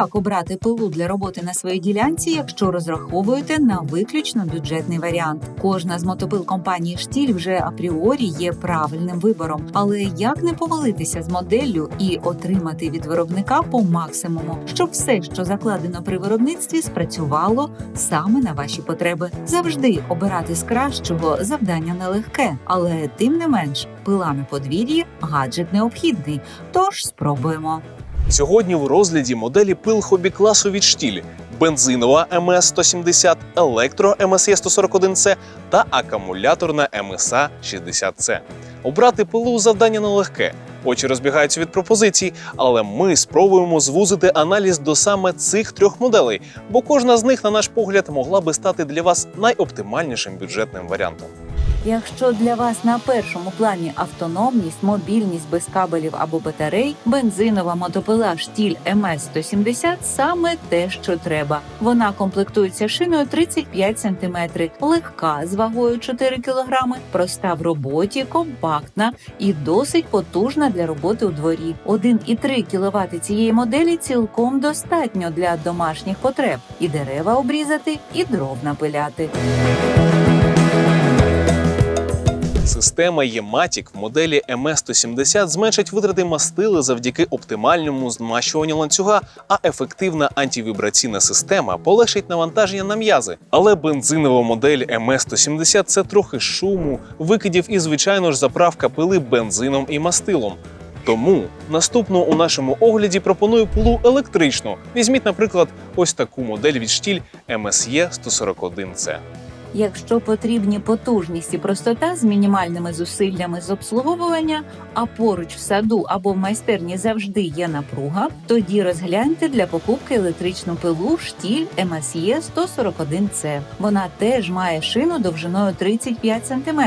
Як обрати пилу для роботи на своїй ділянці, якщо розраховуєте на виключно бюджетний варіант? Кожна з мотопил компанії Штіль вже апріорі є правильним вибором, але як не повалитися з моделлю і отримати від виробника по максимуму, щоб все, що закладено при виробництві, спрацювало саме на ваші потреби? Завжди обирати з кращого завдання нелегке, але тим не менш, пила на подвір'ї гаджет необхідний. Тож спробуємо. Сьогодні в розгляді моделі пил хобі класу від штіль, бензинова МС 170, електро МСЄ 141С та акумуляторна МСА 60С. Обрати пилу завдання нелегке. Очі розбігаються від пропозицій, але ми спробуємо звузити аналіз до саме цих трьох моделей, бо кожна з них, на наш погляд, могла би стати для вас найоптимальнішим бюджетним варіантом. Якщо для вас на першому плані автономність, мобільність без кабелів або батарей, бензинова мотопила штіль МС 170 саме те, що треба. Вона комплектується шиною 35 см, легка з вагою 4 кг, проста в роботі, компактна і досить потужна для роботи у дворі. 1,3 кВт цієї моделі цілком достатньо для домашніх потреб: і дерева обрізати, і дров напиляти. Система Єматік в моделі МС-170 зменшить витрати мастили завдяки оптимальному змащуванню ланцюга, а ефективна антивібраційна система полегшить навантаження на м'язи. Але бензинова модель МС-170 – це трохи шуму, викидів і, звичайно ж, заправка пили бензином і мастилом. Тому наступну у нашому огляді пропоную пилу електричну. Візьміть, наприклад, ось таку модель від штіль MSE 141C. Якщо потрібні потужність і простота з мінімальними зусиллями з обслуговування, а поруч в саду або в майстерні завжди є напруга, тоді розгляньте для покупки електричну пилу штіль MSE 141C. Вона теж має шину довжиною 35 см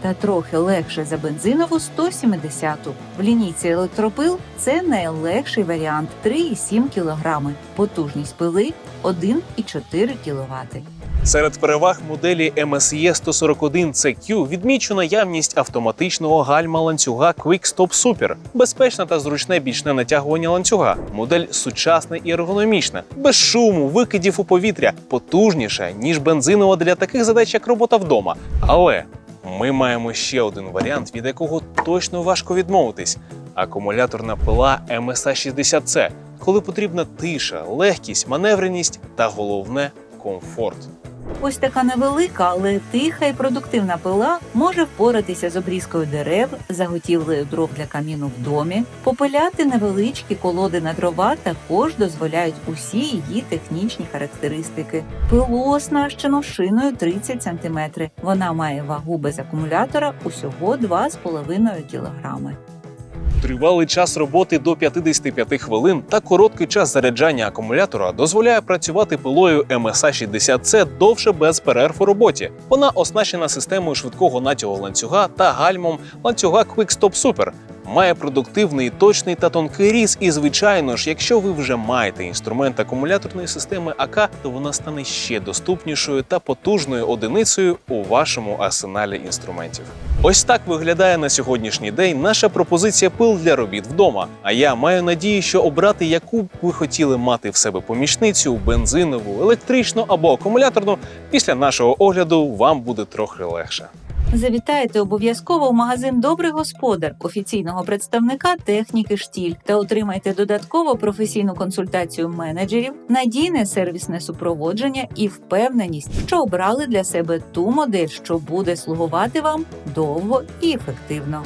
та трохи легше за бензинову 170 В лінійці електропил це найлегший варіант 3,7 кг. Потужність пили 1,4 кВт. Серед переваг моделі MSE 141CQ відмічу наявність автоматичного гальма ланцюга Quick Stop Super, безпечне та зручне бічне натягування ланцюга. Модель сучасна і ергономічна, без шуму, викидів у повітря, потужніша ніж бензинова для таких задач, як робота вдома. Але ми маємо ще один варіант, від якого точно важко відмовитись: акумуляторна пила MSA 60C, коли потрібна тиша, легкість, маневреність та головне комфорт. Ось така невелика, але тиха і продуктивна пила може впоратися з обрізкою дерев, заготівлею дров для каміну в домі. Попиляти невеличкі колоди на дрова також дозволяють усі її технічні характеристики. Пилу оснащено шиною 30 см. Вона має вагу без акумулятора усього 2,5 кг. Тривалий час роботи до 55 хвилин та короткий час заряджання акумулятора дозволяє працювати пилою MSA 60C довше без перерв у роботі. Вона оснащена системою швидкого натягу ланцюга та гальмом ланцюга Quick Stop Super. Має продуктивний, точний та тонкий різ, і звичайно ж, якщо ви вже маєте інструмент акумуляторної системи АК, то вона стане ще доступнішою та потужною одиницею у вашому арсеналі інструментів. Ось так виглядає на сьогоднішній день наша пропозиція пил для робіт вдома. А я маю надію, що обрати, яку б ви хотіли мати в себе помічницю, бензинову, електричну або акумуляторну, після нашого огляду вам буде трохи легше. Завітайте обов'язково в магазин Добрий господар офіційного представника техніки штіль та отримайте додатково професійну консультацію менеджерів, надійне сервісне супроводження і впевненість, що обрали для себе ту модель, що буде слугувати вам довго і ефективно.